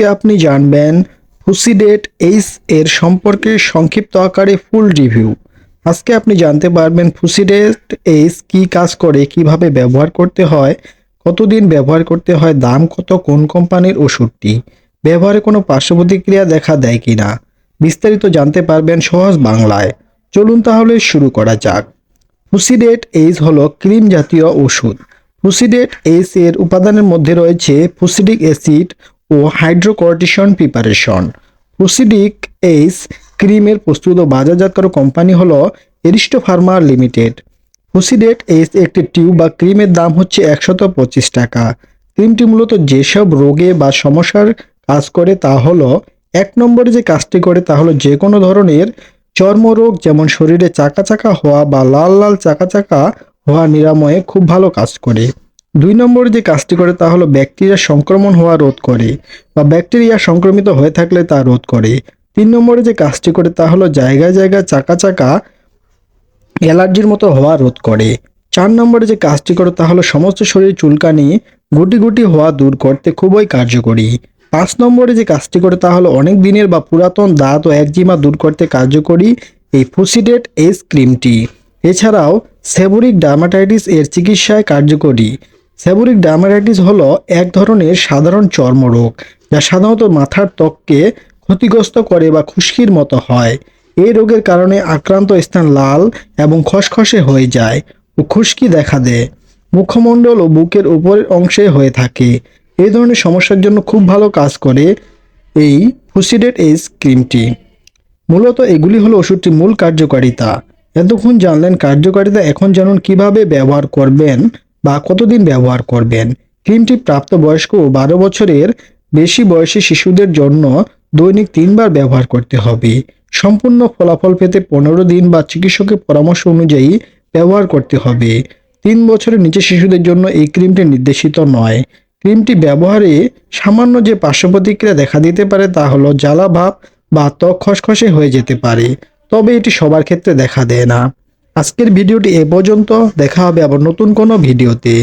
আজকে আপনি জানবেন। ফুসিডেট এইস এর সম্পর্কে সংক্ষিপ্ত আকারে ফুল রিভিউ আজকে আপনি জানতে পারবেন ফুসিডেট এইস কি কাজ করে, কীভাবে ব্যবহার করতে হয়, কতদিন ব্যবহার করতে হয়, দাম কত, কোন কোম্পানির ওষুধটি, ব্যবহারে কোনো পার্শ্ব প্রতিক্রিয়া দেখা দেয় কিনা, বিস্তারিত জানতে পারবেন সহজ বাংলায়। চলুন তাহলে শুরু করা যাক। ফুসিডেট এইস হলো ক্রিম জাতীয় ওষুধ। ফুসিডেট এইস এর উপাদানের মধ্যে রয়েছে ফুসিডিক অ্যাসিড ও হাইড্রোকর্টিসন প্রিপারেশন। ফুসিডিক এইস ক্রিমের প্রস্তুত বাজারজাতকারী কোম্পানি হলো Aristo Pharma limited. Fusidate ace একটি টিউব বা ক্রিমের দাম হচ্ছে একশত পঁচিশ টাকা। ক্রিমটি মূলত যেসব রোগে বা সমস্যার কাজ করে তা হলো, এক নম্বরে যে কাজটি করে তা হলো যে কোনো ধরনের চর্মরোগ, যেমন শরীরে চাকা চাকা হওয়া বা লাল লাল চাকা চাকা হওয়া নিরাময়ে খুব ভালো কাজ করে। দুই নম্বরে যে কাজটি করে তা হলো ব্যাকটেরিয়া সংক্রমণ হওয়া রোধ করে বা ব্যাকটেরিয়া সংক্রমিত হয়ে থাকলে তা রোধ করে। তিন নম্বরে যে কাজটি করে তা হলো জায়গায় জায়গায় চাকা চাকা অ্যালার্জির মতো হওয়া রোধ করে। চার নম্বরে যে কাজটি করে তা হলো সমস্ত শরীর চুলকানি, গুটি গুটি হওয়া দূর করতে খুবই কার্যকরী। পাঁচ নম্বরে যে কাজটি করে তা হলো অনেক দিনের বা পুরাতন দাঁত ও একজিমা দূর করতে কার্যকরী এই ফুসিডেট এস ক্রিমটি। এছাড়াও সেবরিক ডার্মাটাইটিস এর চিকিৎসায় কার্যকরী। সেবরিক ডার্মাটাইটিস হলো এক ধরনের সাধারণ চর্মরোগ, যা সাধারণত মাথার ত্বককে ক্ষতিগ্রস্ত করে বা খুশকির মতো হয়। এই রোগের কারণে আক্রান্ত স্থান লাল এবং খসখসে হয়ে যায় ও খুশকি দেখা দেয়। মুখমণ্ডল ও বুকের উপরের অংশে হয়ে থাকে। এই ধরনের সমস্যার জন্য খুব ভালো কাজ করে এই ফুসিডেট এস ক্রিমটি। মূলত এগুলি হলো ওষুধটির মূল কার্যকারিতা। এতক্ষণ জানলেন কার্যকারিতা এখন জানুন কীভাবে ব্যবহার করবেন বা কতদিন ব্যবহার করবেন? ক্রিমটি প্রাপ্তবয়স্ক ও বারো বছরের বেশি বয়সী শিশুদের জন্য দৈনিক তিনবার ব্যবহার করতে হবে। সম্পূর্ণ ফলাফল পেতে পনেরো দিন বা চিকিৎসকের পরামর্শ অনুযায়ী ব্যবহার করতে হবে। তিন বছরের নিচে শিশুদের জন্য এই ক্রিমটি নির্দেশিত নয়। ক্রিমটি ব্যবহারে সামান্য যে পার্শ্ব প্রতিক্রিয়া দেখা দিতে পারে তা হলো জ্বালা ভাব বা ত্বক খসখসে হয়ে যেতে পারে, তবে এটি সবার ক্ষেত্রে দেখা দেয় না। আজকের ভিডিওটি এ পর্যন্ত। দেখা হবে আবার নতুন কোনো ভিডিওতে।